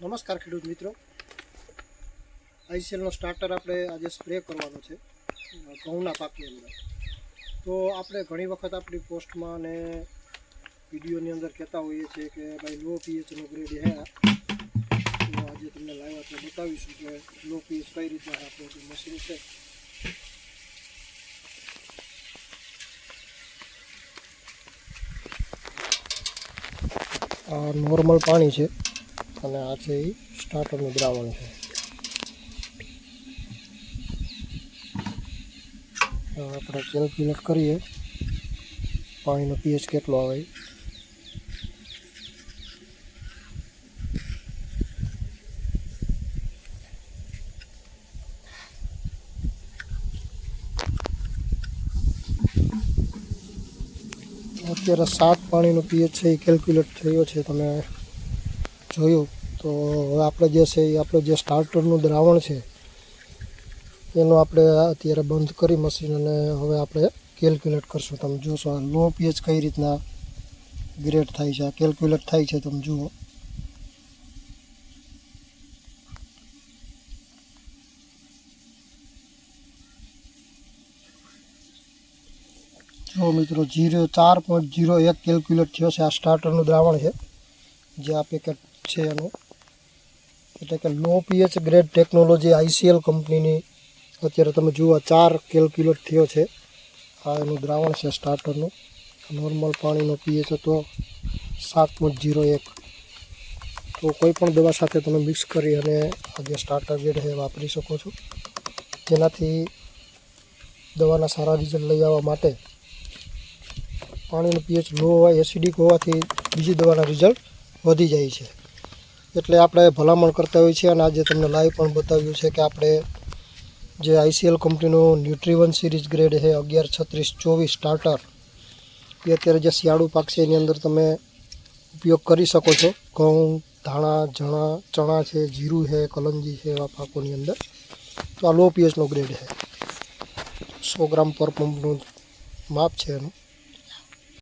નમસ્કાર ખેડૂત મિત્રો. આઈસીએલનો સ્ટાર્ટર આપણે આજે સ્પ્રે કરવાનો છે, ઘઉંના પાકની અંદર. તો આપણે ઘણી વખત આપણી પોસ્ટમાં અને વિડીયોની અંદર કહેતા હોઈએ છીએ કે ભાઈ લો પીએચનો ગ્રેડ હે. તો આજે તમને લાઈવ આપણે બતાવીશું કે લો પીએચ કઈ રીતના આપણું મશીન છે. નોર્મલ પાણી છે. અને આ છે એ સ્ટાર્ટરનું દ્રાવણ છે. હવે આપણે કેલ્ક્યુલેટ કરીએ, પાણીનો પીએચ કેટલો આવે. અત્યારે સાત પાણીનો પીએચ છે એ કેલ્ક્યુલેટ થયો છે, તમે જોયું. તો હવે આપણે જે છે એ આપણે જે સ્ટાર્ટરનું દ્રાવણ છે, એનું આપણે અત્યારે બંધ કરી મશીન અને હવે આપણે કેલ્ક્યુલેટ કરશું. તમે જોશો લો પીએચ કઈ રીતના ગ્રેડ થાય છે, આ કેલ્ક્યુલેટ થાય છે, તમે જુઓ. જો મિત્રો, જીરો ચાર પોઈન્ટ જીરો એક કેલ્ક્યુલેટ થયો છે, આ સ્ટાર્ટરનું દ્રાવણ છે, જે આ પેકેટ છે એનું. એટલે કે low pH grade technology ICL કંપનીની અત્યારે તમે જુઓ ચાર કેલ્ક્યુલેટ થયો છે. આ એનું દ્રાવણ છે સ્ટાર્ટરનું. નોર્મલ પાણીનો પીએચ હતો સાત પોઈન્ટ જીરો એક. તો કોઈ પણ દવા સાથે તમે મિક્સ કરી અને આ જે સ્ટાર્ટર ગ્રેડ છે વાપરી શકો છો. જેનાથી દવાના સારા રિઝલ્ટ લઈ આવવા માટે પાણીનું પીએચ લો હોય, એસિડિક હોવાથી બીજી દવાના રિઝલ્ટ વધી જાય છે. એટલે આપણે ભલામણ કરતા હોઈએ છીએ અને આજે તમને લાઈવ પણ બતાવ્યું છે કે આપણે જે આઈસીએલ કંપનીનું ન્યુટ્રીવન સિરીઝ ગ્રેડ છે, અગિયાર, છત્રીસ, ચોવીસ સ્ટાર્ટર એ અત્યારે જે શિયાળુ પાક છે, એની અંદર તમે ઉપયોગ કરી શકો છો. ઘઉં, ધાણા જણા ચણા છે, જીરું છે, કલંજી છે, એવા પાકોની અંદર. તો આ લો પીએચનો ગ્રેડ છે. સો ગ્રામ પર પંપનું માપ છે એનું.